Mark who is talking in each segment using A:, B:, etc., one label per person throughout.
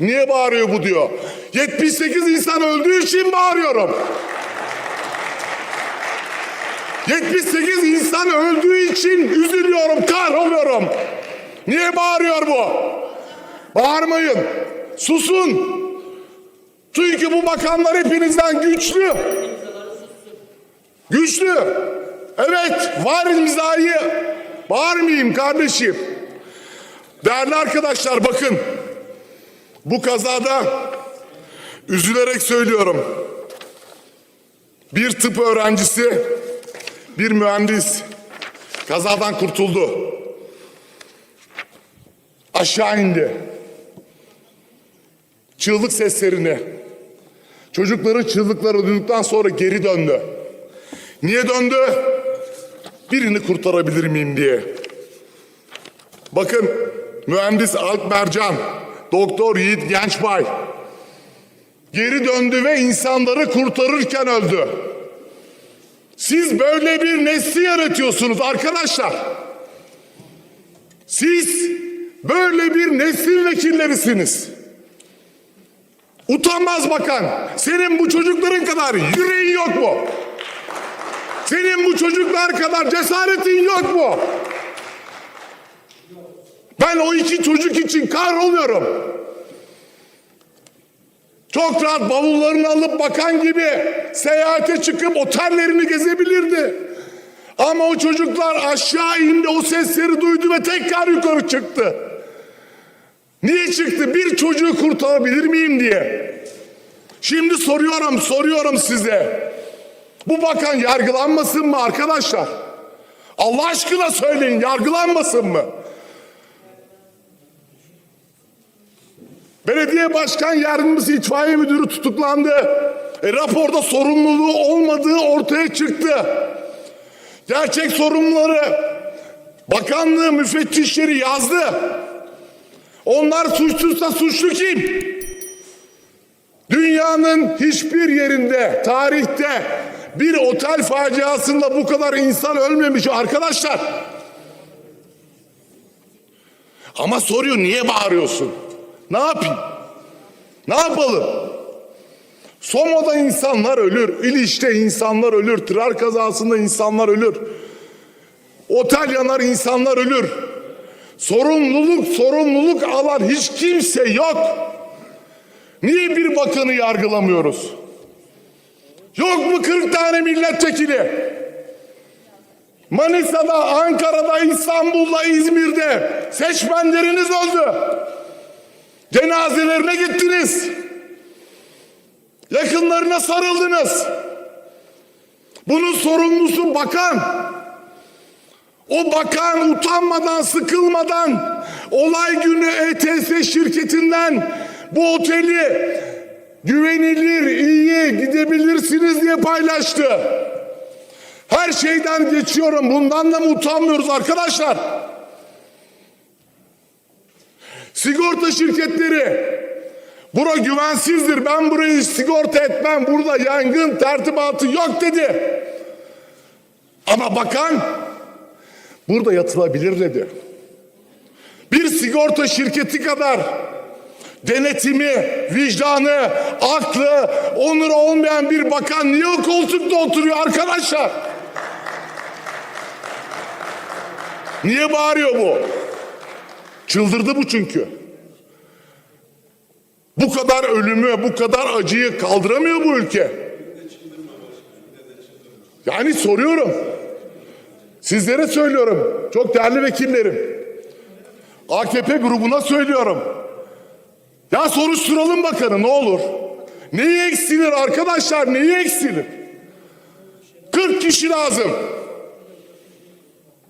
A: Niye bağırıyor bu diyor. 78 insan öldüğü için bağırıyorum. 78 insan öldüğü için üzülüyorum, kahroluyorum. Niye bağırıyor bu? Bağırmayın. Susun. Çünkü bu bakanlar hepinizden güçlü. Güçlü. Evet, var imzayı. Bağırmayayım kardeşim. Değerli arkadaşlar bakın. Bu kazada üzülerek söylüyorum. Bir tıp öğrencisi, bir mühendis kazadan kurtuldu. Aşağı indi. Çığlık seslerini, çocukların çığlıkları duyduktan sonra geri döndü. Niye döndü? Birini kurtarabilir miyim diye. Bakın mühendis Alp Mercan, doktor Yiğit Gençbay geri döndü ve insanları kurtarırken öldü. Siz böyle bir nesli yaratıyorsunuz arkadaşlar. Siz böyle bir nesil vekillerisiniz. Utanmaz bakan. Senin bu çocukların kadar yüreğin yok mu? Senin bu çocuklar kadar cesaretin yok mu? Ben o iki çocuk için kahroluyorum. Çok rahat bavullarını alıp bakan gibi seyahate çıkıp otellerini gezebilirdi. Ama o çocuklar aşağı indi o sesleri duydu ve tekrar yukarı çıktı. Niye çıktı? Bir çocuğu kurtarabilir miyim diye. Şimdi soruyorum, soruyorum size. Bu bakan yargılanmasın mı arkadaşlar? Allah aşkına söyleyin yargılanmasın mı? Belediye başkan yardımcısı itfaiye müdürü tutuklandı. E, raporda sorumluluğu olmadığı ortaya çıktı. Gerçek sorumluları bakanlığı müfettişleri yazdı. Onlar suçsuzsa suçlu kim? Dünyanın hiçbir yerinde, tarihte bir otel faciasında bu kadar insan ölmemiş arkadaşlar. Ama soruyor niye bağırıyorsun? Ne yapayım? Ne yapalım? Soma'da insanlar ölür, İliç'te insanlar ölür, tır kazasında insanlar ölür. Otel yanar insanlar ölür. Sorumluluk, sorumluluk alan hiç kimse yok. Niye bir bakanı yargılamıyoruz? Yok mu 40 tane milletvekili? Manisa'da, Ankara'da, İstanbul'da, İzmir'de seçmenleriniz öldü. Cenazelerine gittiniz. Yakınlarına sarıldınız. Bunun sorumlusu bakan. O bakan utanmadan, sıkılmadan olay günü ETS şirketinden bu oteli güvenilir, iyi gidebilirsiniz diye paylaştı. Her şeyden geçiyorum. Bundan da mı utanmıyoruz arkadaşlar? Sigorta şirketleri bura güvensizdir. Ben burayı sigorta etmem. Burada yangın tertibatı yok dedi. Ama bakan burada yatılabilir dedi. Bir sigorta şirketi kadar denetimi, vicdanı, aklı, onuru olmayan bir bakan niye o koltukta oturuyor arkadaşlar? Niye bağırıyor bu? Çıldırdı bu çünkü. Bu kadar ölümü, bu kadar acıyı kaldıramıyor bu ülke. Yani soruyorum. Sizlere söylüyorum. Çok değerli vekillerim. AKP grubuna söylüyorum. Ya soruşturalım bakalım ne olur. Neyi eksilir arkadaşlar neyi eksilir? 40 kişi lazım.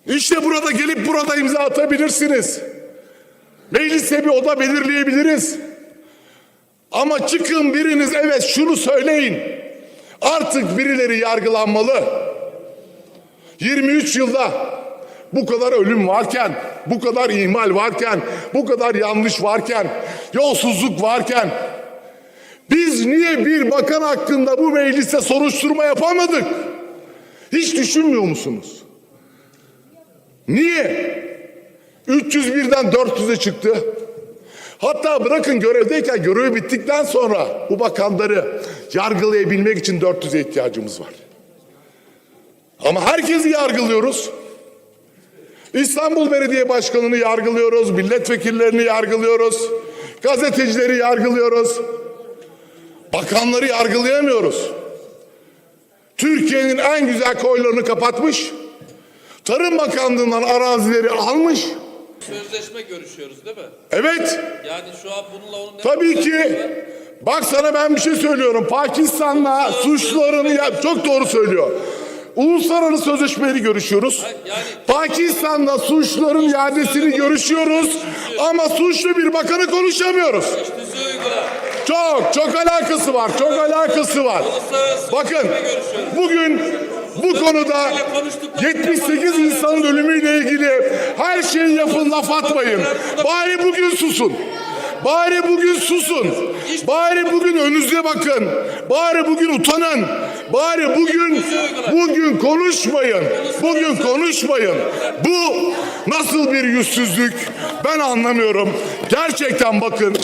A: İşte burada gelip burada imza atabilirsiniz. Meclise bir oda belirleyebiliriz. Ama çıkın biriniz evet şunu söyleyin. Artık birileri yargılanmalı. 23 yılda bu kadar ölüm varken, bu kadar ihmal varken, bu kadar yanlış varken, yolsuzluk varken biz niye bir bakan hakkında bu mecliste soruşturma yapamadık? Hiç düşünmüyor musunuz? Niye? 301'den 400'e çıktı. Hatta bırakın görevdeyken görevi bittikten sonra bu bakanları yargılayabilmek için 400'e ihtiyacımız var. Ama herkesi yargılıyoruz. İstanbul Belediye Başkanı'nı yargılıyoruz, milletvekillerini yargılıyoruz, gazetecileri yargılıyoruz. Bakanları yargılayamıyoruz. Türkiye'nin en güzel koylarını kapatmış. Tarım Bakanlığı'ndan arazileri almış.
B: Sözleşme görüşüyoruz değil mi?
A: Evet,
B: Yani şu an bununla onun
A: tabii ki. Bak sana ben bir şey söylüyorum. Pakistan'la suçlarını ya çok doğru söylüyor. Uluslararası sözleşmeleri görüşüyoruz.
B: Yani
A: Pakistan'la suçların iadesini görüşüyoruz. Ama suçlu bir bakanı konuşamıyoruz. Çok çok alakası var. Çok alakası var. Bakın bugün bu konuda 78 insanın ölümüyle ilgili her şeyi yapın laf atmayın. Bari bugün susun. Bari bugün susun. Bari bugün önünüze bakın. Bari bugün utanın. Bari bugün bugün konuşmayın. Bugün konuşmayın. Bu nasıl bir yüzsüzlük? Ben anlamıyorum. Gerçekten bakın.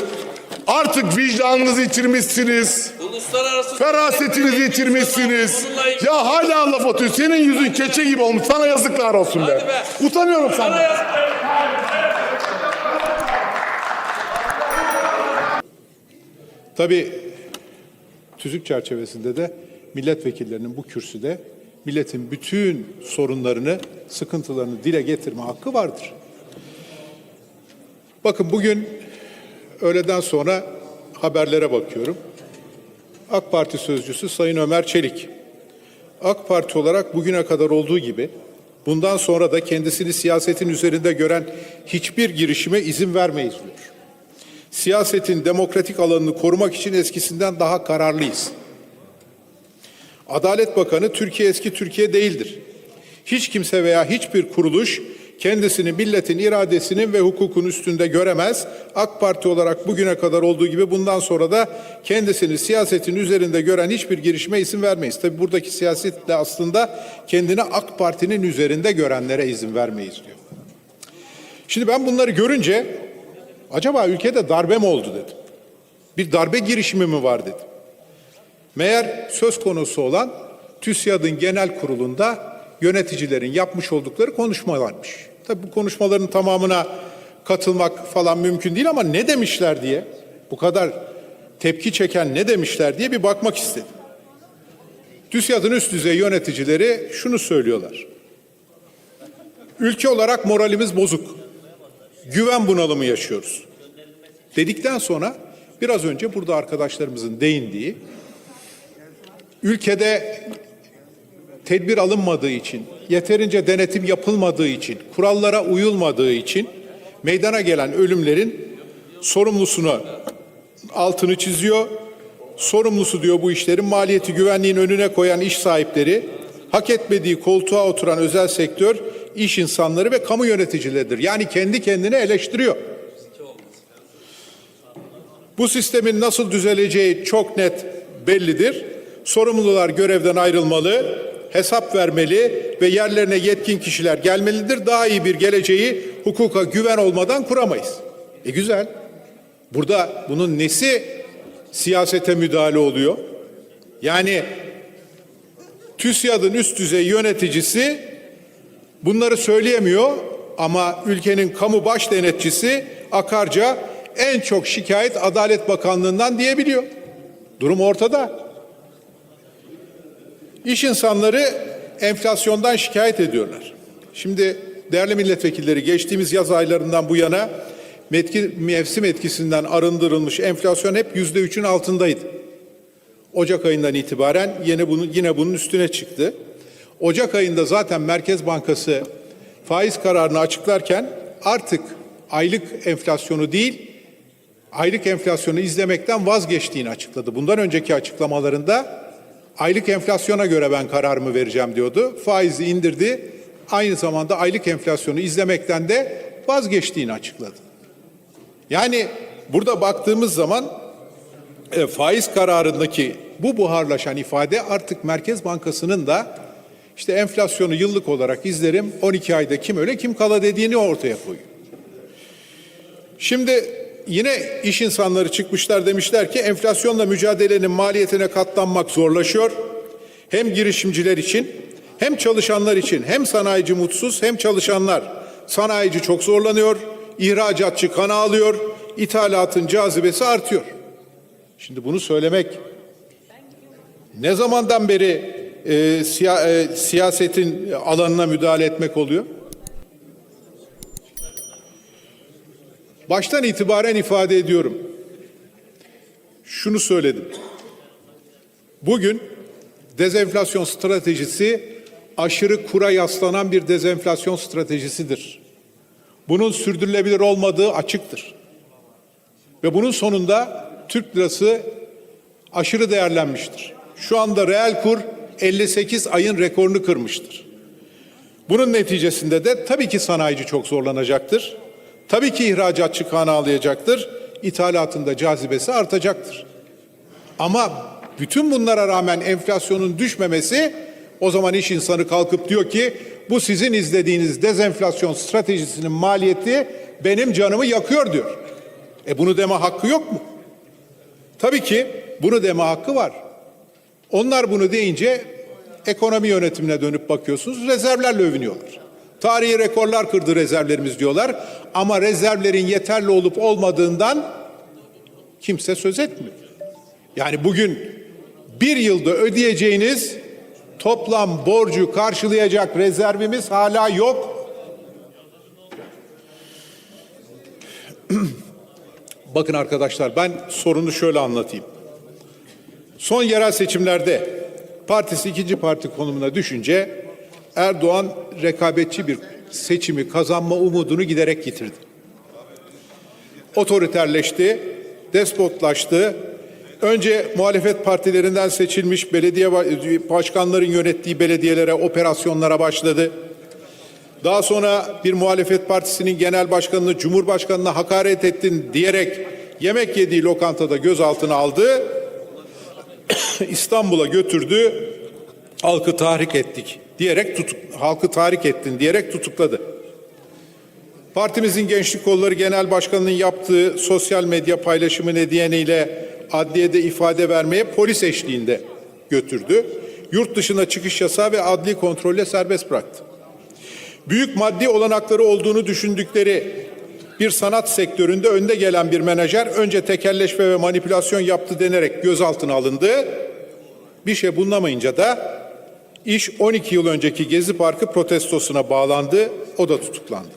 A: Artık vicdanınızı yitirmişsiniz.
B: Uluslararası
A: Ferasetinizi yitirmişsiniz. Ya hala laf atıyor. Senin yüzün keçe gibi olmuş. Sana yazıklar olsun be.
B: Be.
A: Utanıyorum sana.
C: Tabii tüzük çerçevesinde de milletvekillerinin bu kürsüde milletin bütün sorunlarını, sıkıntılarını dile getirme hakkı vardır. Bakın bugün öğleden sonra haberlere bakıyorum. AK Parti sözcüsü Sayın Ömer Çelik. AK Parti olarak bugüne kadar olduğu gibi bundan sonra da kendisini siyasetin üzerinde gören hiçbir girişime izin vermeyiz diyor siyasetin demokratik alanını korumak için eskisinden daha kararlıyız. Adalet Bakanı Türkiye eski Türkiye değildir. Hiç kimse veya hiçbir kuruluş kendisini milletin iradesinin ve hukukun üstünde göremez. AK Parti olarak bugüne kadar olduğu gibi bundan sonra da kendisini siyasetin üzerinde gören hiçbir girişime izin vermeyiz. Tabi buradaki siyaset de aslında kendini AK Parti'nin üzerinde görenlere izin vermeyiz diyor. Şimdi ben bunları görünce acaba ülkede darbe mi oldu dedim. Bir darbe girişimi mi var dedim. Meğer söz konusu olan TÜSİAD'ın genel kurulunda yöneticilerin yapmış oldukları konuşmalarmış. Tabii bu konuşmaların tamamına katılmak falan mümkün değil ama ne demişler diye, bu kadar tepki çeken ne demişler diye bir bakmak istedim. TÜSİAD'ın üst düzey yöneticileri şunu söylüyorlar. Ülke olarak moralimiz bozuk güven bunalımı yaşıyoruz. Dedikten sonra biraz önce burada arkadaşlarımızın değindiği ülkede tedbir alınmadığı için, yeterince denetim yapılmadığı için, kurallara uyulmadığı için meydana gelen ölümlerin sorumlusunu altını çiziyor. Sorumlusu diyor bu işlerin maliyeti güvenliğin önüne koyan iş sahipleri, hak etmediği koltuğa oturan özel sektör, iş insanları ve kamu yöneticileridir. Yani kendi kendine eleştiriyor. Bu sistemin nasıl düzeleceği çok net bellidir. Sorumlular görevden ayrılmalı, hesap vermeli ve yerlerine yetkin kişiler gelmelidir. Daha iyi bir geleceği hukuka güven olmadan kuramayız. E güzel. Burada bunun nesi siyasete müdahale oluyor? Yani TÜSİAD'ın üst düzey yöneticisi bunları söyleyemiyor ama ülkenin kamu baş denetçisi Akarca en çok şikayet Adalet Bakanlığı'ndan diyebiliyor. Durum ortada. İş insanları enflasyondan şikayet ediyorlar. Şimdi değerli milletvekilleri geçtiğimiz yaz aylarından bu yana metki, mevsim etkisinden arındırılmış enflasyon hep yüzde üçün altındaydı. Ocak ayından itibaren yine bunun, yine bunun üstüne çıktı. Ocak ayında zaten Merkez Bankası faiz kararını açıklarken artık aylık enflasyonu değil, aylık enflasyonu izlemekten vazgeçtiğini açıkladı. Bundan önceki açıklamalarında aylık enflasyona göre ben kararımı vereceğim diyordu. Faizi indirdi. Aynı zamanda aylık enflasyonu izlemekten de vazgeçtiğini açıkladı. Yani burada baktığımız zaman e, faiz kararındaki bu buharlaşan ifade artık Merkez Bankası'nın da işte enflasyonu yıllık olarak izlerim 12 ayda kim öyle kim kala dediğini ortaya koyuyor. Şimdi yine iş insanları çıkmışlar demişler ki enflasyonla mücadelenin maliyetine katlanmak zorlaşıyor. Hem girişimciler için hem çalışanlar için hem sanayici mutsuz hem çalışanlar. Sanayici çok zorlanıyor, ihracatçı kana alıyor, ithalatın cazibesi artıyor. Şimdi bunu söylemek ne zamandan beri e, siya- e, siyasetin alanına müdahale etmek oluyor? Baştan itibaren ifade ediyorum. Şunu söyledim. Bugün dezenflasyon stratejisi aşırı kura yaslanan bir dezenflasyon stratejisidir. Bunun sürdürülebilir olmadığı açıktır. Ve bunun sonunda Türk lirası aşırı değerlenmiştir. Şu anda reel kur 58 ayın rekorunu kırmıştır. Bunun neticesinde de tabii ki sanayici çok zorlanacaktır. Tabii ki ihracatçı kan ağlayacaktır. İthalatında cazibesi artacaktır. Ama bütün bunlara rağmen enflasyonun düşmemesi o zaman iş insanı kalkıp diyor ki bu sizin izlediğiniz dezenflasyon stratejisinin maliyeti benim canımı yakıyor diyor. E bunu deme hakkı yok mu? Tabii ki bunu deme hakkı var. Onlar bunu deyince ekonomi yönetimine dönüp bakıyorsunuz rezervlerle övünüyorlar. Tarihi rekorlar kırdı rezervlerimiz diyorlar ama rezervlerin yeterli olup olmadığından kimse söz etmiyor. Yani bugün bir yılda ödeyeceğiniz toplam borcu karşılayacak rezervimiz hala yok. Bakın arkadaşlar ben sorunu şöyle anlatayım. Son yerel seçimlerde partisi ikinci parti konumuna düşünce Erdoğan rekabetçi bir seçimi kazanma umudunu giderek yitirdi. Otoriterleşti, despotlaştı. Önce muhalefet partilerinden seçilmiş belediye ba- başkanların yönettiği belediyelere, operasyonlara başladı. Daha sonra bir muhalefet partisinin genel başkanını Cumhurbaşkanına hakaret ettin diyerek yemek yediği lokantada gözaltına aldı. İstanbul'a götürdü. Halkı tahrik ettik diyerek tutuk halkı tahrik ettin diyerek tutukladı. Partimizin Gençlik Kolları Genel Başkanı'nın yaptığı sosyal medya paylaşımı nedeniyle adliyede ifade vermeye polis eşliğinde götürdü. Yurt dışına çıkış yasağı ve adli kontrolle serbest bıraktı büyük maddi olanakları olduğunu düşündükleri bir sanat sektöründe önde gelen bir menajer önce tekelleşme ve manipülasyon yaptı denerek gözaltına alındı. Bir şey bulunamayınca da iş 12 yıl önceki Gezi Parkı protestosuna bağlandı. O da tutuklandı.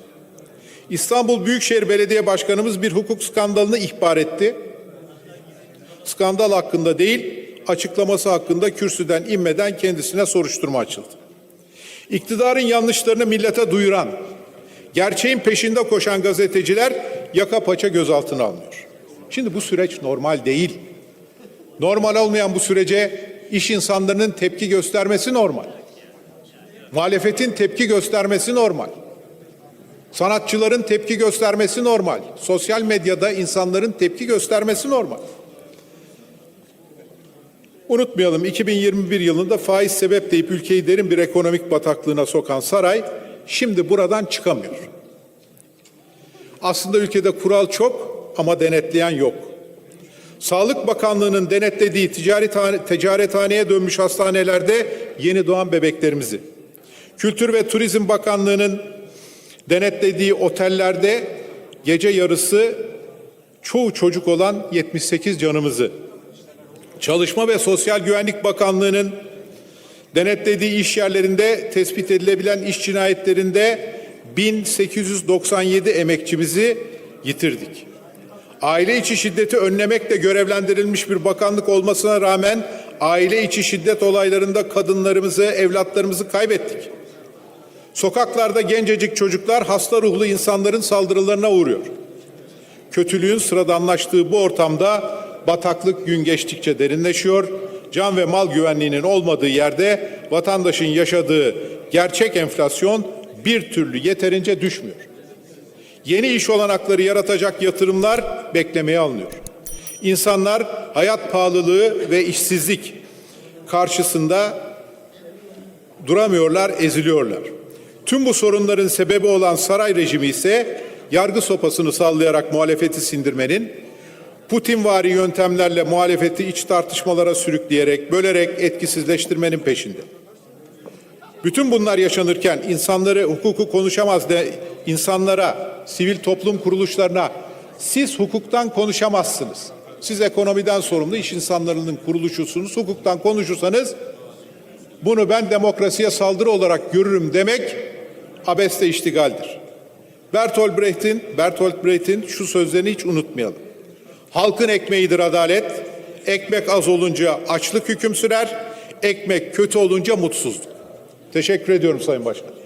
C: İstanbul Büyükşehir Belediye Başkanımız bir hukuk skandalını ihbar etti. Skandal hakkında değil, açıklaması hakkında kürsüden inmeden kendisine soruşturma açıldı. İktidarın yanlışlarını millete duyuran, gerçeğin peşinde koşan gazeteciler yaka paça gözaltına alınıyor. Şimdi bu süreç normal değil. Normal olmayan bu sürece iş insanlarının tepki göstermesi normal. Muhalefetin tepki göstermesi normal. Sanatçıların tepki göstermesi normal. Sosyal medyada insanların tepki göstermesi normal. Unutmayalım 2021 yılında faiz sebep deyip ülkeyi derin bir ekonomik bataklığına sokan saray şimdi buradan çıkamıyor. Aslında ülkede kural çok ama denetleyen yok. Sağlık Bakanlığı'nın denetlediği ticaret ticarethaneye dönmüş hastanelerde yeni doğan bebeklerimizi, Kültür ve Turizm Bakanlığı'nın denetlediği otellerde gece yarısı çoğu çocuk olan 78 canımızı, Çalışma ve Sosyal Güvenlik Bakanlığı'nın denetlediği iş yerlerinde tespit edilebilen iş cinayetlerinde 1897 emekçimizi yitirdik. Aile içi şiddeti önlemekle görevlendirilmiş bir bakanlık olmasına rağmen aile içi şiddet olaylarında kadınlarımızı, evlatlarımızı kaybettik. Sokaklarda gencecik çocuklar hasta ruhlu insanların saldırılarına uğruyor. Kötülüğün sıradanlaştığı bu ortamda bataklık gün geçtikçe derinleşiyor. Can ve mal güvenliğinin olmadığı yerde vatandaşın yaşadığı gerçek enflasyon bir türlü yeterince düşmüyor. Yeni iş olanakları yaratacak yatırımlar beklemeye alınıyor. İnsanlar hayat pahalılığı ve işsizlik karşısında duramıyorlar, eziliyorlar. Tüm bu sorunların sebebi olan saray rejimi ise yargı sopasını sallayarak muhalefeti sindirmenin, Putinvari yöntemlerle muhalefeti iç tartışmalara sürükleyerek, bölerek etkisizleştirmenin peşinde. Bütün bunlar yaşanırken insanları hukuku konuşamaz de insanlara, sivil toplum kuruluşlarına siz hukuktan konuşamazsınız. Siz ekonomiden sorumlu iş insanlarının kuruluşusunuz. Hukuktan konuşursanız bunu ben demokrasiye saldırı olarak görürüm demek abeste iştigaldir. Bertolt Brecht'in Bertolt Brecht'in şu sözlerini hiç unutmayalım. Halkın ekmeğidir adalet. Ekmek az olunca açlık hüküm sürer. Ekmek kötü olunca mutsuzluk. Teşekkür ediyorum Sayın Başkan.